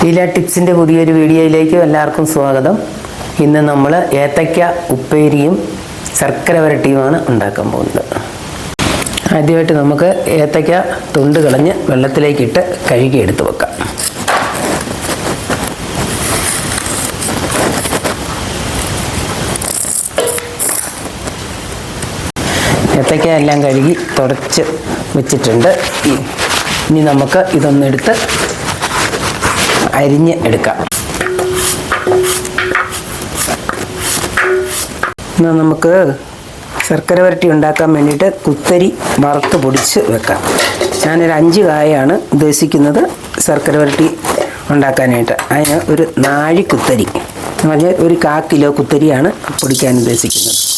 ലീല ടിപ്സിന്റെ പുതിയൊരു വീഡിയോയിലേക്ക് എല്ലാവർക്കും സ്വാഗതം. ഇന്ന് നമ്മൾ ഏത്തയ്ക്ക ഉപ്പേരിയും ശർക്കര വരട്ടിയുമാണ് ഉണ്ടാക്കാൻ പോകുന്നത്. ആദ്യമായിട്ട് നമുക്ക് ഏത്തയ്ക്ക തൊണ്ട് കളഞ്ഞ് വെള്ളത്തിലേക്കിട്ട് കഴുകി എടുത്ത് വെക്കാം. ഏത്തയ്ക്ക എല്ലാം കഴുകി തുടച്ച് വെച്ചിട്ടുണ്ട്. ഇനി നമുക്ക് ഇതൊന്നെടുത്ത് അരിഞ്ഞ് എടുക്കാം. എന്നാൽ നമുക്ക് ശർക്കര വരട്ടി ഉണ്ടാക്കാൻ വേണ്ടിയിട്ട് കുത്തരി വറുത്ത് പൊടിച്ച് വെക്കാം. ഞാനൊരു അഞ്ച് കായാണ് ഉദ്ദേശിക്കുന്നത് ശർക്കര വരട്ടി ഉണ്ടാക്കാനായിട്ട്. അതിന് ഒരു നാഴി കുത്തരി. എന്ന് പറഞ്ഞാൽ ഒരു കാ കിലോ കുത്തരിയാണ് പൊടിക്കാൻ ഉദ്ദേശിക്കുന്നത്.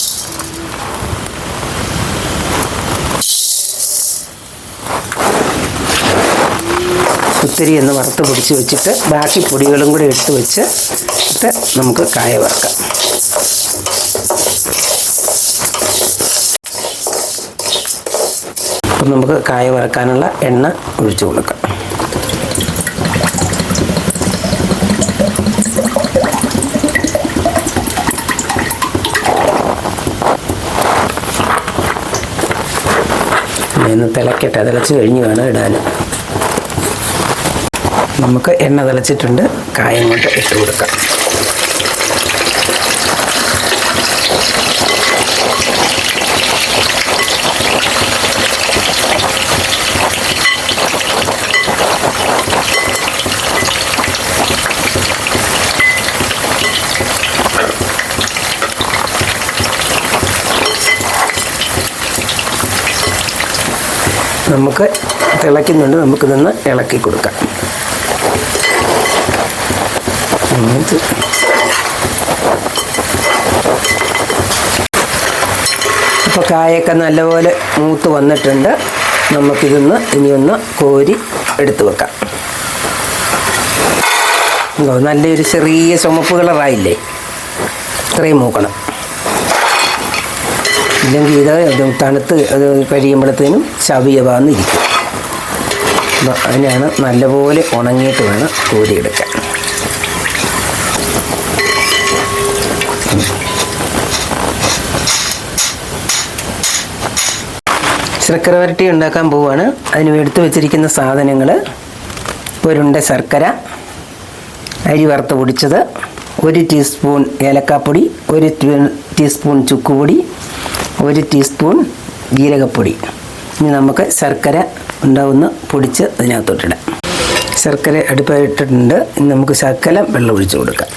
കുത്തരി എന്ന് വറുത്ത് പിടിച്ച് വെച്ചിട്ട് ബാക്കി പൊടികളും കൂടി എടുത്ത് വെച്ച് ഇട്ട് നമുക്ക് കായ വറുക്കാം. അപ്പം നമുക്ക് കായ വറക്കാനുള്ള എണ്ണ ഒഴിച്ചു കൊടുക്കാം. ഒന്ന് തിളക്കട്ടെ. തിളച്ച് കഴിഞ്ഞ് വേണം ഇടാൻ. നമുക്ക് എണ്ണ തിളച്ചിട്ടുണ്ട്. കായം കൊണ്ട് ഇട്ട് കൊടുക്കാം. നമുക്ക് തിളയ്ക്കുന്നുണ്ട്. നമുക്കിതൊന്ന് ഇളക്കി കൊടുക്കാം. എന്നിട്ട് അപ്പോൾ കായൊക്കെ നല്ലപോലെ മൂത്ത് വന്നിട്ടുണ്ട്. നമുക്കിതൊന്ന് ഇനിയൊന്ന് കോരി എടുത്തു വെക്കാം. എന്തോ നല്ലൊരു ചെറിയ ചുമപ്പ് കളറായില്ലേ? ഇത്രയും മൂക്കണം. ഇല്ലെങ്കിൽ ഇത് തണുത്ത് അത് കഴിയുമ്പോഴത്തേനും ചവിയവാന്നിരിക്കും. അതിനാണ് നല്ലപോലെ ഉണങ്ങിയിട്ട് വേണം കോരിയെടുക്കാൻ. ശർക്കര വരട്ടി ഉണ്ടാക്കാൻ പോവുകയാണ് അതിന് എടുത്തു വെച്ചിരിക്കുന്ന സാധനങ്ങൾ ഒരുണ്ട ശർക്കര അരി വറുത്ത് പൊടിച്ചത് ഒരു ടീസ്പൂൺ ഏലക്കാപ്പൊടി ഒരു ടീസ്പൂൺ ചുക്കുപൊടി ഒരു ടീസ്പൂൺ ജീരകപ്പൊടി. ഇനി നമുക്ക് ശർക്കര ഉണ്ടാവുന്ന പൊടിച്ച് അതിനകത്തോട്ടിടാം. ശർക്കര അടുപ്പായിട്ടിട്ടുണ്ട് ഇനി നമുക്ക് ശർക്കര വെള്ളം ഒഴിച്ചു കൊടുക്കാം.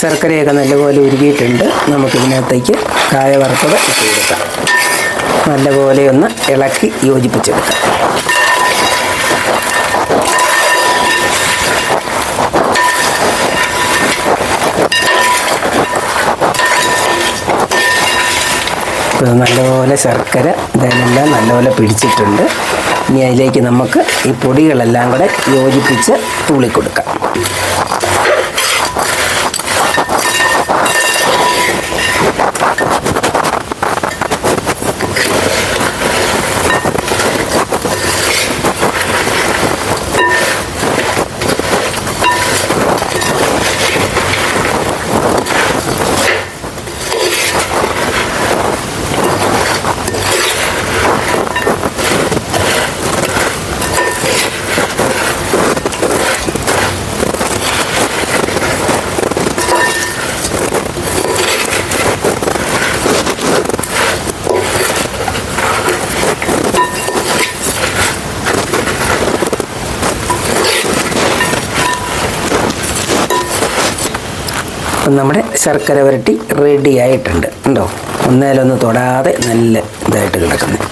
ശർക്കരയൊക്കെ നല്ലപോലെ ഉരുകിയിട്ടുണ്ട്. നമുക്കിതിനകത്തേക്ക് കായ വറുത്തത് ഇട്ട് കൊടുക്കാം. നല്ലപോലെ ഒന്ന് ഇളക്കി യോജിപ്പിച്ചെടുക്കാം. ഇത് നല്ലപോലെ ശർക്കര ഇതെല്ലാം നല്ലപോലെ പിടിച്ചിട്ടുണ്ട്. ഇനി അതിലേക്ക് നമുക്ക് ഈ പൊടികളെല്ലാം കൂടെ യോജിപ്പിച്ച് തൂളിക്കൊടുക്കാം. അപ്പം നമ്മുടെ ശർക്കര വരട്ടി റെഡി ആയിട്ടുണ്ട്. ഉണ്ടോ ഒന്നേലൊന്ന് തൊടാതെ നല്ല ഇതായിട്ട് കിടക്കുന്നത്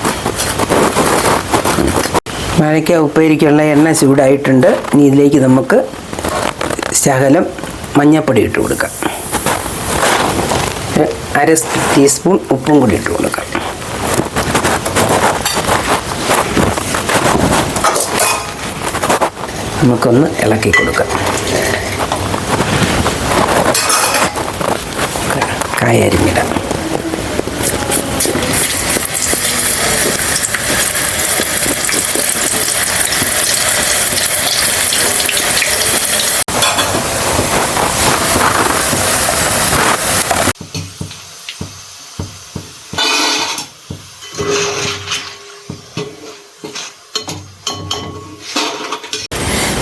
വാഴയ്ക്ക ഉപ്പേരിക്കുള്ള എണ്ണ ചൂടായിട്ടുണ്ട്. ഇനി ഇതിലേക്ക് നമുക്ക് ശകലം മഞ്ഞൾപ്പൊടി ഇട്ട് കൊടുക്കാം. അര ടീസ്പൂൺ ഉപ്പും കൂടി ഇട്ട് കൊടുക്കാം. നമുക്കൊന്ന് ഇളക്കി കൊടുക്കാം. കായ അരിഞ്ഞിടാം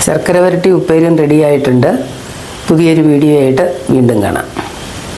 ശർക്കര വരട്ടി ഉപ്പേരിയും റെഡിയായിട്ടുണ്ട്. പുതിയൊരു വീഡിയോ ആയിട്ട് വീണ്ടും കാണാം.